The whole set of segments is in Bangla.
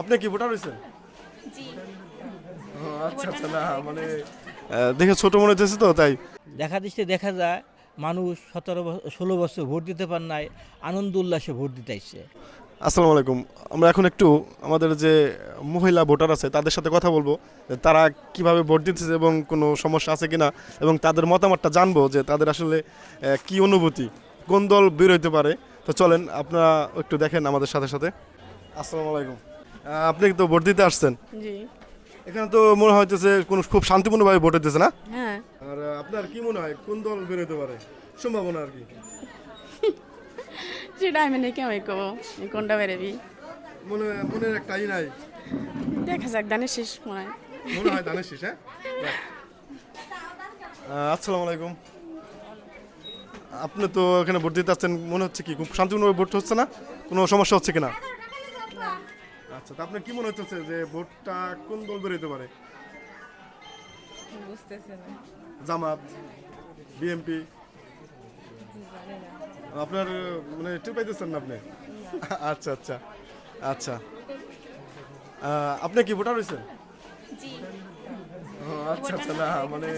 আপনি কি ভোটার হয়েছেন? জি। আচ্ছা আচ্ছা না মানে দেখে ছোট মনে হচ্ছে তো তাই? দেখা দৃষ্টি দেখা যায় মানুষ সতেরো ষোলো বছর ভোট দিতে পার নাই আনন্দ উল্লাসে ভোট দিতে আসছে। আসসালামু আলাইকুম। আমরা এখন একটু আমাদের যে মহিলা ভোটার আছে তাদের সাথে কথা বলব যে তারা কীভাবে ভোট দিতেছে এবং কোনো সমস্যা আছে কিনা এবং তাদের মতামতটা জানব যে তাদের আসলে কি অনুভূতি কোন দল বের হইতে পারে। তো চলেন আপনারা একটু দেখেন আমাদের সাথে সাথে। আসসালামু আলাইকুম। আপনি তো ভোট দিতে আসছেন। জি। এখানে তো মনে হইতেছে কোনো খুব শান্তিপূর্ণভাবে ভোট হইতেছে না? হ্যাঁ। আর আপনার কি মনে হয় কোন দল বের হইতে পারে? সম্ভাবনা আর কি। সেটা আমি নাকি আমি কব কোনটা বেরোবি মনে মনের একটা ই নাই। দেখা যাক দানের শেষ মনে হয়। মনে হয় ধানের শীষ হ্যাঁ? আসসালামু আলাইকুম। আপনি তো এখানে ভোট দিতে আসছেন মনে হচ্ছে কি খুব শান্তিপূর্ণভাবে ভোট হচ্ছে না? কোনো সমস্যা হচ্ছে কিনা আচ্ছা তা আপনার কি মনে হচ্ছে যে ভোটটা কোন দল বেরোতে পারে? বুঝতেছে না। জামাত বিএমপি আপনার মানে টের পাইতেছেন না আপনি? আচ্ছা আচ্ছা আচ্ছা। আপনি কি ভোটার হয়েছেন আচ্ছা আচ্ছা না মানে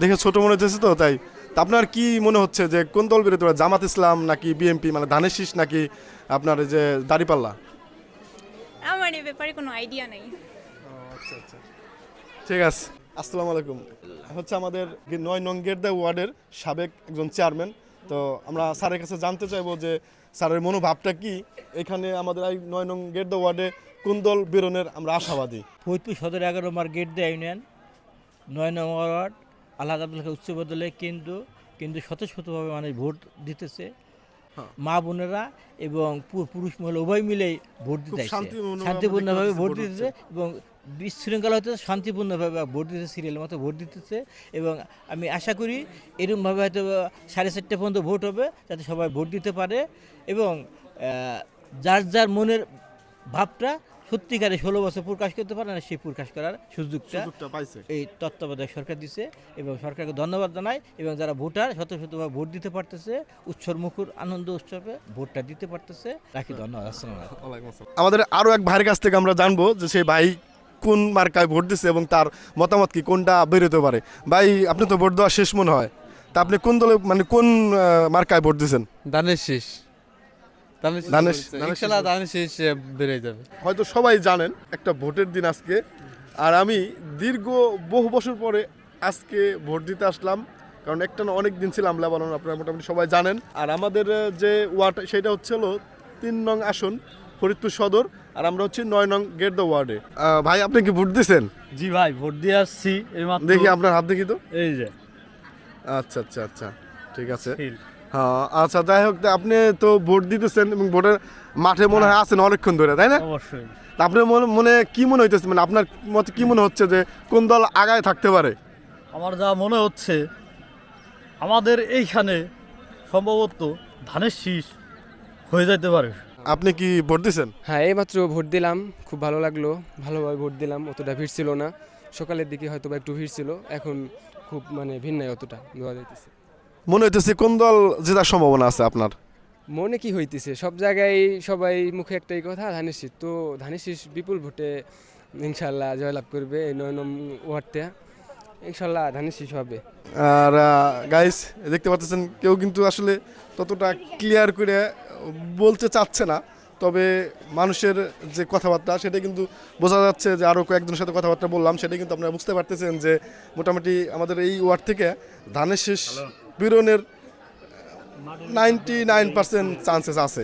দেখে ছোট মনে হচ্ছে তো তাই। আপনার কি মনে হচ্ছে যে কোন দল বেরোতে পারে? জামাত ইসলাম নাকি বিএমপি মানে ধানের শীষ নাকি আপনার যে দাড়িপাল্লা? আমার এ ব্যাপারে কোনো আইডিয়া নেই। আচ্ছা আচ্ছা। ঠিক আছে। আসসালামু আলাইকুম। হচ্ছে আমাদের নয় নং গেটদা ওয়ার্ডের সাবেক একজন চেয়ারম্যান তো আমরা স্যারের কাছে জানতে চাইব যে স্যারের মনোভাবটা কি? এখানে আমাদের এই নয় নং গেটদা ওয়ার্ডে কোন দল বেরোনের আমরা আশাবাদী? ফরিদপুর সদর এগারো নম্বর গেট দেয় ইউনিয়ন নয় নম্বর ওয়ার্ড আল্লাহ আবদুল্লাহ উচ্চ বিদ্যালয়ে কিন্তু কিন্তু শত শতভাবে মানুষ ভোট দিতেছে। মা বোনেরা এবং পুরুষ মহিলা উভয় মিলে ভোট দিতে শান্তিপূর্ণভাবে ভোট দিতেছে এবং বিশৃঙ্খলা হতে শান্তিপূর্ণভাবে ভোট দিতে সিরিয়াল মতো ভোট দিতেছে এবং আমি আশা করি এরকমভাবে হয়তো সাড়ে চারটে পর্যন্ত ভোট হবে যাতে সবাই ভোট দিতে পারে এবং যার যার মনের ভাবটা সত্যিকারে ষোলো বছর প্রকাশ করতে পারে না সেই প্রকাশ করার সুযোগটা সুযোগটা পাইছে। এই তত্ত্বাবধায়ক সরকার দিছে এবং সরকারকে ধন্যবাদ জানাই এবং যারা ভোটার শত শতভাবে ভোট দিতে পারতেছে উৎসব মুখর আনন্দ উৎসবে ভোটটা দিতে পারতেছে। রাখি ধন্যবাদ। আসসালামু আলাইকুম। আমাদের আরও এক ভাইয়ের কাছ থেকে আমরা জানব যে সেই ভাই কোন মার্কায় ভোট দিচ্ছে এবং তার মতামত কি কোনটা বেরোতে পারে? ভাই আপনি তো ভোট দেওয়া শেষ মনে হয়। তা আপনি কোন দলে মানে কোন মার্কায় ভোট দিচ্ছেন দানের শীষ। ইনশাল্লাহ বেড়ে যাবে। হয়তো সবাই জানেন একটা ভোটের দিন আজকে। আর আমি দীর্ঘ বহু বছর পরে আজকে ভোট দিতে আসলাম। কারণ একটা না অনেক দিন ছিলাম লেবানন আপনারা মোটামুটি সবাই জানেন। আর আমাদের যে ওয়ার্ড সেটা হচ্ছে হলো তিন নং আসন ফরিদপুর সদর। আর আমরা হচ্ছে নয় নং গেট দ্য ওয়ার্ডে। ভাই আপনি কি ভোট দিচ্ছেন জি ভাই ভোট দিয়ে আসছি। এই দেখি আপনার হাত দেখি তো। এই যে। আচ্ছা আচ্ছা আচ্ছা। ঠিক আছে। আচ্ছা যাই হোক আপনি তো ভোট দিতেছেন এবং ভোটের মাঠে মনে হয় আছেন অনেকক্ষণ ধরে তাই না? অবশ্যই। আপনার মনে মনে কি মনে হইতেছে? মানে আপনার মতে কি মনে হচ্ছে যে কোন দল আগায় থাকতে পারে? আমার যা মনে হচ্ছে আমাদের এইখানে সম্ভবত ধানের শীষ হয়ে যেতে পারে। আপনি কি ভোট দিছেন? হ্যাঁ এইমাত্র ভোট দিলাম খুব ভালো লাগল। ভালোভাবে ভোট দিলাম অতটা ভিড় ছিল না। সকালের দিকে হয়তো বা একটু ভিড় ছিল এখন খুব মানে ভিড় নাই অতটা দেওয়া যাইতেছে। মনে হইতেছে কোন দল জেতার সম্ভাবনা আছে আপনার? মনে কি হইতেছে? সব জায়গায় সবাই মুখে একটাই কথা ধানের শীষ তো ধানের শীষ বিপুল ভোটে ইনশাল্লাহ জয়লাভ করবে এই নয় নম ওয়ার্ডটা ইনশাল্লাহ ধানের শীষ হবে। আর গাইস দেখতে পাচ্ছেন কেউ কিন্তু আসলে ততটা ক্লিয়ার করে বলতে চাচ্ছে না। তবে মানুষের যে কথাবার্তা সেটা কিন্তু বোঝা যাচ্ছে যে আরও কয়েকজনের সাথে কথাবার্তা বললাম সেটা কিন্তু আপনারা বুঝতে পারতেছেন যে মোটামুটি আমাদের এই ওয়ার্ড থেকে ধানের শেষ বিরনের নাইনটি নাইন পার্সেন্ট চান্সেস আছে।